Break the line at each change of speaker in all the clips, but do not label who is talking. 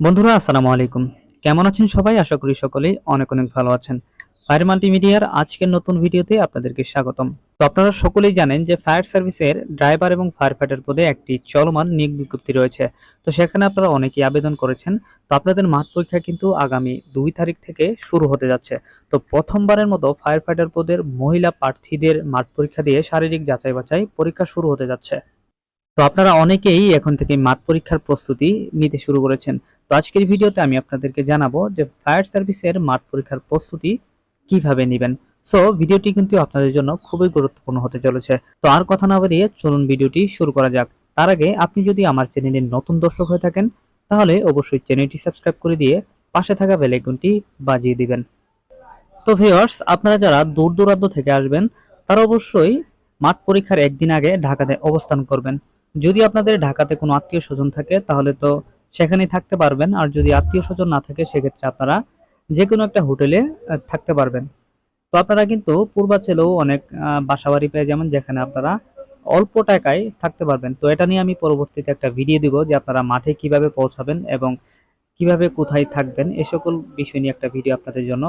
বন্ধুরা, আসসালামু আলাইকুম। কেমন আছেন সবাই? আশা করি সকলেই অনেক অনেক ভালো আছেন। ফায়ার মাল্টিমিডিয়ার আজকের নতুন ভিডিওতে আপনাদেরকে স্বাগতম। তো আপনারা সকলেই জানেন যে ফায়ার সার্ভিসের ড্রাইভার এবং ফায়ার ফাইটার পদে একটি চলমান নিয়োগ বিজ্ঞপ্তি রয়েছে। তো সেখানে আপনারা অনেকেই আবেদন করেছেন। তো আপনাদের মাঠ পরীক্ষা কিন্তু আগামী দুই তারিখ থেকে শুরু হতে যাচ্ছে। তো প্রথমবারের মতো ফায়ার ফাইটার পদের মহিলা প্রার্থীদের মাঠ পরীক্ষা দিয়ে শারীরিক যাচাই বাছাই পরীক্ষা শুরু হতে যাচ্ছে। তো আপনারা অনেকেই এখন থেকে মাঠ পরীক্ষার প্রস্তুতি নিতে শুরু করেছেন। তো আজকের ভিডিওতে আমি আপনাদেরকে জানাব যে ফায়ার সার্ভিসের মাঠ পরীক্ষার প্রস্তুতি কীভাবে নেবেন। সো ভিডিওটি কিন্তু আপনাদের জন্য খুবই গুরুত্বপূর্ণ হতে চলেছে। তো আর কথা না বাড়িয়ে চলুন ভিডিওটি শুরু করা যাক। তার আগে আপনি যদি আমার চ্যানেলের নতুন দর্শক হয়ে থাকেন, তাহলে অবশ্যই চ্যানেলটি সাবস্ক্রাইব করে দিয়ে পাশে থাকা বেল আইকনটি বাজিয়ে দিবেন। তো ভিউয়ার্স, আপনারা যারা দূর দূরান্ত থেকে আসবেন, তারা অবশ্যই মাঠ পরীক্ষার একদিন আগে ঢাকাতে অবস্থান করবেন। যদি আপনাদের ঢাকাতে কোনো আত্মীয় স্বজন থাকে, তাহলে তো সেখানেই থাকতে পারবেন। আর যদি আত্মীয় স্বজন না থাকে, সেক্ষেত্রে আপনারা যে কোনো একটা হোটেলে থাকতে পারবেন। তো আপনারা কিন্তু পূর্বাচলেও অনেক বাসাবাড়ি পেয়ে যাবেন, যেখানে আপনারা অল্প টাকায় থাকতে পারবেন। তো এটা নিয়ে আমি পরবর্তীতে একটা ভিডিও দিব যে আপনারা মাঠে কীভাবে পৌঁছাবেন এবং কীভাবে কোথায় থাকবেন। এ সকল বিষয় নিয়ে একটা ভিডিও আপনাদের জন্য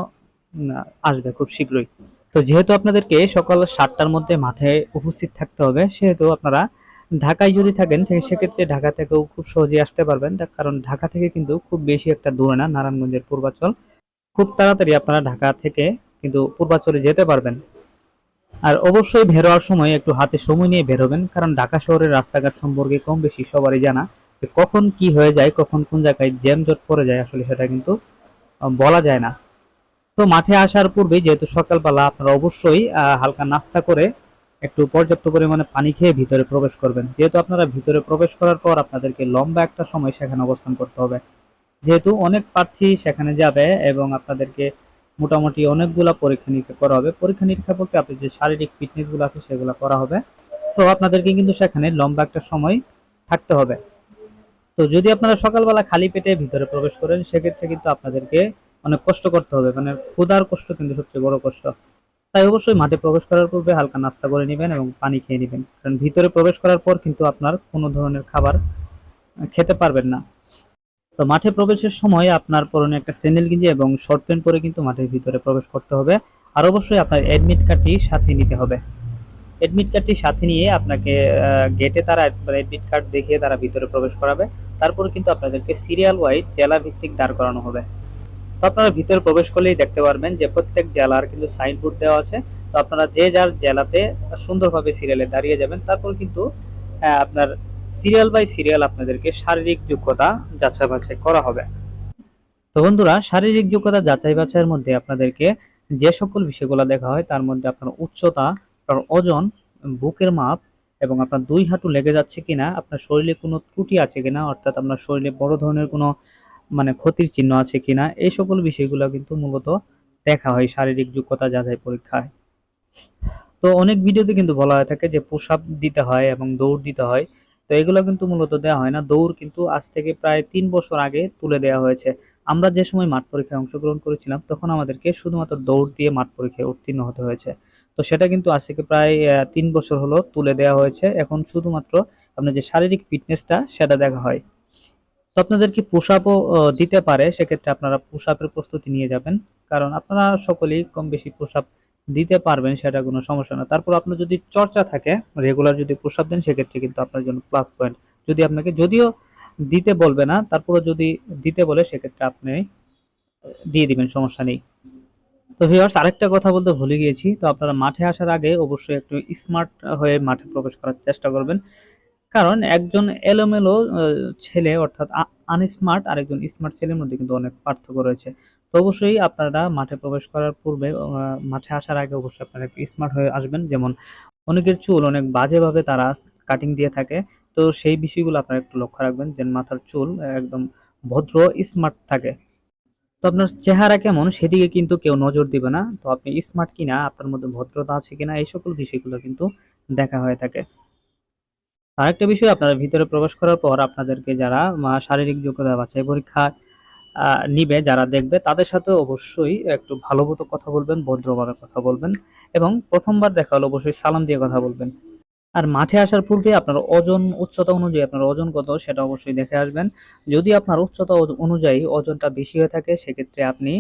আসবে খুব শীঘ্রই। তো যেহেতু আপনাদেরকে সকাল সাতটার মধ্যে মাঠে উপস্থিত থাকতে হবে, সেহেতু আপনারা ঢাকায় যদি থাকেন সেক্ষেত্রে ঢাকা থেকেও খুব সহজেই আসতে পারবেন। কারণ ঢাকা থেকে কিন্তু খুব বেশি একটা দূরে না, নারায়ণগঞ্জের পূর্বাচল। খুব তাড়াতাড়ি আপনারা ঢাকা থেকে কিন্তু পূর্বাচলে যেতে পারবেন। আর অবশ্যই বেরোয়ার সময় একটু হাতে সময় নিয়ে বেরোবেন, কারণ ঢাকা শহরের রাস্তাঘাট সম্পর্কে কম বেশি সবারই জানা যে কখন কি হয়ে যায়, কখন কোন জায়গায় জ্যাম জট পড়ে যায়, আসলে সেটা কিন্তু বলা যায় না। তো মাঠে আসার পূর্বে যেহেতু সকালবেলা আপনারা অবশ্যই হালকা নাস্তা করে একটু পর্যাপ্ত পরিমাণে পানি খেয়ে ভিতরে প্রবেশ করবেন। যেহেতু আপনারা ভিতরে প্রবেশ করার পর আপনাদেরকে লম্বা একটা সময় সেখানে অবস্থান করতে হবে। যেহেতু অনেক প্রার্থী সেখানে যাবে এবং আপনাদেরকে মোটামুটি অনেকগুলা পরীক্ষা নিরীক্ষা করা হবে। পরীক্ষা নিরীক্ষা বলতে আপনি যে শারীরিক ফিটনেসগুলো আছে সেগুলো করা হবে। সো আপনাদেরকে কিন্তু সেখানে লম্বা একটা সময় থাকতে হবে। তো যদি আপনারা সকালবেলা খালি পেটে ভিতরে প্রবেশ করেন, সেক্ষেত্রে কিন্তু আপনাদেরকে অনেক কষ্ট করতে হবে। মানে ক্ষুধার কষ্ট কিন্তু সবচেয়ে বড় কষ্ট। তাই অবশ্যই মাঠে প্রবেশ করার পূর্বে হালকা নাস্তা করে নেবেন এবং পানি খেয়ে নেবেন। কারণ ভিতরে প্রবেশ করার পর কিন্তু আপনার কোনো ধরনের খাবার খেতে পারবেন না। তো মাঠে প্রবেশের সময় আপনার পরনে একটা স্যান্ডেল গেঞ্জি এবং শর্ট প্যান্ট পরে কিন্তু মাঠের ভিতরে প্রবেশ করতে হবে। আর অবশ্যই আপনার অ্যাডমিট কার্ডটি সাথে নিতে হবে। অ্যাডমিট কার্ডটি সাথে নিয়ে আপনাকে গেটে তারা অ্যাডমিট কার্ড দেখিয়ে তারা ভিতরে প্রবেশ করাবে। তারপর কিন্তু আপনাদেরকে সিরিয়াল ওয়াইজ জেলা ভিত্তিক দাঁড় করানো হবে। তো আপনারা ভিতরে প্রবেশ করলেই দেখতে পারবেন যে প্রত্যেক জেলার কিন্তু সাইনবোর্ড দেওয়া আছে। তো আপনারা যে যার জেলাতে সুন্দরভাবে সিরিয়ালে দাঁড়িয়ে যাবেন, তারপর কিন্তু আপনার সিরিয়াল বাই সিরিয়াল আপনাদেরকে শারীরিক যোগ্যতা যাচাই বাছাই করা হবে। তো বন্ধুরা, শারীরিক যোগ্যতা যাচাই বাছাইয়ের মধ্যে আপনাদেরকে যে সকল বিষয়গুলো দেখা হয়, তার মধ্যে আপনার উচ্চতা, আপনার ওজন, বুকের মাপ এবং আপনার দুই হাঁটু লেগে যাচ্ছে কিনা, আপনার শরীরে কোনো ত্রুটি আছে কিনা, অর্থাৎ আপনার শরীরে বড় ধরনের কোনো মানে ক্ষতির চিহ্ন আছে কিনা, এই সকল বিষয়গুলো কিন্তু মূলত দেখা হয় শারীরিক যোগ্যতা যাচাই পরীক্ষায়। তো অনেক ভিডিওতে কিন্তু বলা হয়ে থাকে যে পুশ আপ দিতে হয় এবং দৌড় দিতে হয়। তো এগুলো কিন্তু মূলত দেওয়া হয় না। দৌড় কিন্তু আজ থেকে প্রায় তিন বছর আগে তুলে দেওয়া হয়েছে। আমরা যে সময় মাঠ পরীক্ষায় অংশগ্রহণ করেছিলাম, তখন আমাদেরকে শুধুমাত্র দৌড় দিয়ে মাঠ পরীক্ষায় উত্তীর্ণ হতে হয়েছে। তো সেটা কিন্তু আজ থেকে প্রায় তিন বছর হলো তুলে দেওয়া হয়েছে। এখন শুধুমাত্র আপনার যে শারীরিক ফিটনেসটা সেটা দেখা হয়। তো আপনাদেরকে পুশ আপও দিতে পারে? সেক্ষেত্রে আপনারা পুশ আপের প্রস্তুতি নিয়ে যাবেন। কারণ আপনারা সকলেই কম বেশি পুশ আপ দিতে পারবেন, সেটা কোনো সমস্যা না। তারপর আপনার যদি চর্চা থাকে রেগুলার যদি পুশ আপ দেন, সেক্ষেত্রে কিন্তু আপনার জন্য প্লাস পয়েন্ট যদি আপনাকে, যদিও দিতে বলবে না তারপরে যদি দিতে বলে, সেক্ষেত্রে আপনি দিয়ে দিবেন, সমস্যা নেই। তো ভিউয়ার্স আরেকটা কথা বলতে ভুলে গিয়েছি। তো আপনারা মাঠে আসার আগে অবশ্যই একটু স্মার্ট হয়ে মাঠে প্রবেশ করার চেষ্টা করবেন। কারণ একজন এলোমেলো ছেলে অর্থাৎ আনস্মার্ট আর একজন স্মার্ট ছেলের মধ্যে কিন্তু অনেক পার্থক্য রয়েছে। তো অবশ্যই আপনারা মাঠে প্রবেশ করার পূর্বে মাঠে আসার আগে অবশ্যই আপনারা একটু স্মার্ট হয়ে আসবেন। যেমন অনেকের চুল অনেক বাজেভাবে তারা কাটিং দিয়ে থাকে। তো সেই বিষয়গুলো আপনারা একটু লক্ষ্য রাখবেন যে মাথার চুল একদম ভদ্র স্মার্ট থাকে। তো আপনার চেহারা কেমন সেদিকে কিন্তু কেউ নজর দিবে না। তো আপনি স্মার্ট কিনা, আপনার মধ্যে ভদ্রতা আছে কিনা, এই সকল বিষয়গুলো কিন্তু দেখা হয়ে থাকে। আরেকটা বিষয়, আপনারা ভিতরে প্রবেশ করার পর আপনাদেরকে যারা শারীরিক যোগ্যতা বাছাই পরীক্ষা নিবে, যারা দেখবে, তাদের সাথে অবশ্যই একটু ভালো মতো কথা বলবেন, ভদ্রভাবে কথা বলবেন এবং প্রথমবার দেখা হলে অবশ্যই সালাম দিয়ে কথা বলবেন। আর মাঠে আসার পূর্বে আপনার ওজন উচ্চতা অনুযায়ী, আপনার ওজন কত সেটা অবশ্যই দেখে আসবেন। যদি আপনার উচ্চতা অনুযায়ী ওজনটা বেশি হয়ে থাকে, সেক্ষেত্রে আপনি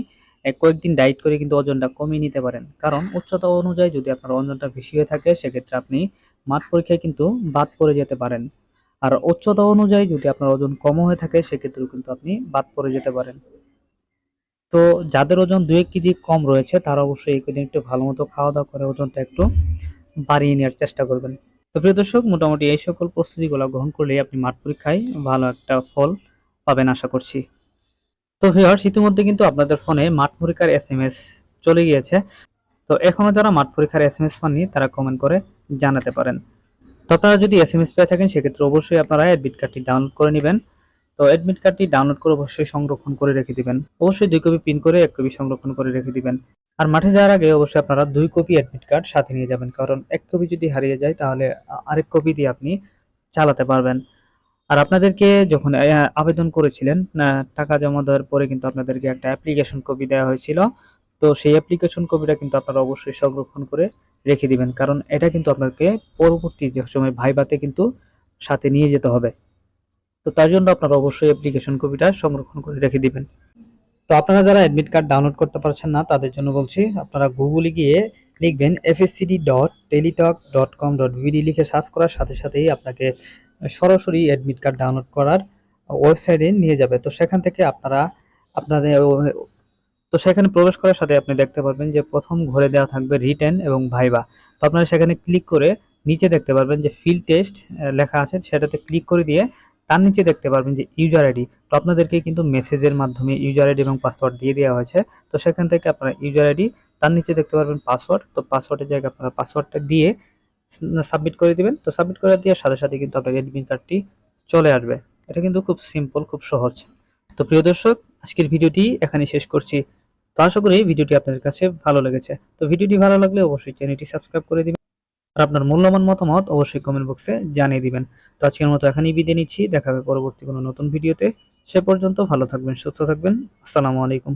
কয়েকদিন ডায়েট করে কিন্তু ওজনটা কমিয়ে নিতে পারেন। কারণ উচ্চতা অনুযায়ী যদি আপনার ওজনটা বেশি হয়ে থাকে, সেক্ষেত্রে আপনি মাঠ পরীক্ষায় কিন্তু বাদ পড়ে যেতে পারেন। আর উচ্চতা অনুযায়ী যদি আপনার ওজন কম হয়ে থাকে, সেক্ষেত্রেও কিন্তু আপনি বাদ পড়ে যেতে পারেন। তো যাদের ওজন দু এক কেজি কম রয়েছে, তারা অবশ্যই এই কদিন একটু ভালো মতো খাওয়া দাওয়া করে ওজনটা একটু বাড়িয়ে নেওয়ার চেষ্টা করবেন। তো প্রিয় দর্শক, মোটামুটি এই সকল প্রস্তুতিগুলো গ্রহণ করলে আপনি মাঠ পরীক্ষায় ভালো একটা ফল পাবেন আশা করছি। তো ভিউয়ার্স ইতিমধ্যে কিন্তু আপনাদের ফোনে মাঠ পরীক্ষার এস এম এস চলে গিয়েছে। তো এখনও যারা মাঠ পরীক্ষার এস এম এস পাননি, তারা কমেন্ট করে জানাতে পারেন। তো আপনারা যদি এস এম এস পেয়ে থাকেন, সেক্ষেত্রে অবশ্যই আপনারা অ্যাডমিট কার্ডটি ডাউনলোড করে নেবেন। তো অ্যাডমিট কার্ডটি ডাউনলোড করে অবশ্যই সংরক্ষণ করে রেখে দিবেন। অবশ্যই দুই কপি প্রিন্ট করে এক কপি সংরক্ষণ করে রেখে দিবেন। আর মাঠে যাওয়ার আগে অবশ্যই আপনারা দুই কপি অ্যাডমিট কার্ড সাথে নিয়ে যাবেন। কারণ এক কপি যদি হারিয়ে যায়, তাহলে আরেক কপি দিয়ে আপনি চালাতে পারবেন। আর আপনাদেরকে যখন আবেদন করেছিলেন টাকা জমা দেওয়ার পরে কিন্তু আপনাদেরকে একটা অ্যাপ্লিকেশন কপি দেওয়া হয়েছিল। তো সেই অ্যাপ্লিকেশন কপিটা কিন্তু আপনারা অবশ্যই সংরক্ষণ করে রেখে দিবেন। কারণ এটা কিন্তু আপনাকে পরবর্তী যে সময় ভাইবাতে কিন্তু সাথে নিয়ে যেতে হবে। তো তার জন্য আপনারা অবশ্যই অ্যাপ্লিকেশন কপিটা সংরক্ষণ করে রেখে দিবেন। তো আপনারা যারা অ্যাডমিট কার্ড ডাউনলোড করতে পারছেন না, তাদের জন্য বলছি, আপনারা গুগলে গিয়ে লিখবেন FSCD dot Teletalk dot com dot BD লিখে সার্চ করার সাথে সাথেই আপনাকে সরাসরি অ্যাডমিট কার্ড ডাউনলোড করার ওয়েবসাইটে নিয়ে যাবে। তো সেখান থেকে আপনারা আপনাদের তো সেখানে প্রবেশ করার সাথে আপনি দেখতে পারবেন যে প্রথম ঘরে দেওয়া থাকবে রিটেন এবং ভাইবা। তো আপনারা সেখানে ক্লিক করে নিচে দেখতে পারবেন যে ফিল টেস্ট লেখা আছে, সেটাতে ক্লিক করে দিয়ে তার নিচে দেখতে পারবেন যে ইউজার আইডি তো আপনাদেরকে কিন্তু মেসেজের মাধ্যমে ইউজার আইডি এবং পাসওয়ার্ড দিয়ে দেওয়া হয়েছে। তো সেখান থেকে আপনারা ইউজার আইডি তার নিচে দেখতে পারবেন পাসওয়ার্ড তো পাসওয়ার্ডের জায়গায় আপনারা পাসওয়ার্ডটা দিয়ে সাবমিট করে দিবেন। তো সাবমিট করে দেওয়ার সাথে সাথে কিন্তু আপনার অ্যাডমিট কার্ডটি চলে আসবে। এটা কিন্তু খুব সিম্পল খুব সহজ। তো প্রিয় দর্শক, আজকের ভিডিওটি এখানে শেষ করছি। তো আশা করি ভিডিওটি আপনাদের কাছে ভালো লেগেছে। তো ভিডিওটি ভালো লাগলে অবশ্যই চ্যানেলটি সাবস্ক্রাইব করে দিবেন। আর আপনার মূল্যবান মতামত অবশ্যই কমেন্ট বক্সে জানিয়ে দিবেন। তো আজকের মতো এখানেই বিদায় নিচ্ছি। দেখা হবে পরবর্তী কোনো নতুন ভিডিওতে। সে পর্যন্ত ভালো থাকবেন, সুস্থ থাকবেন। আসসালামু আলাইকুম।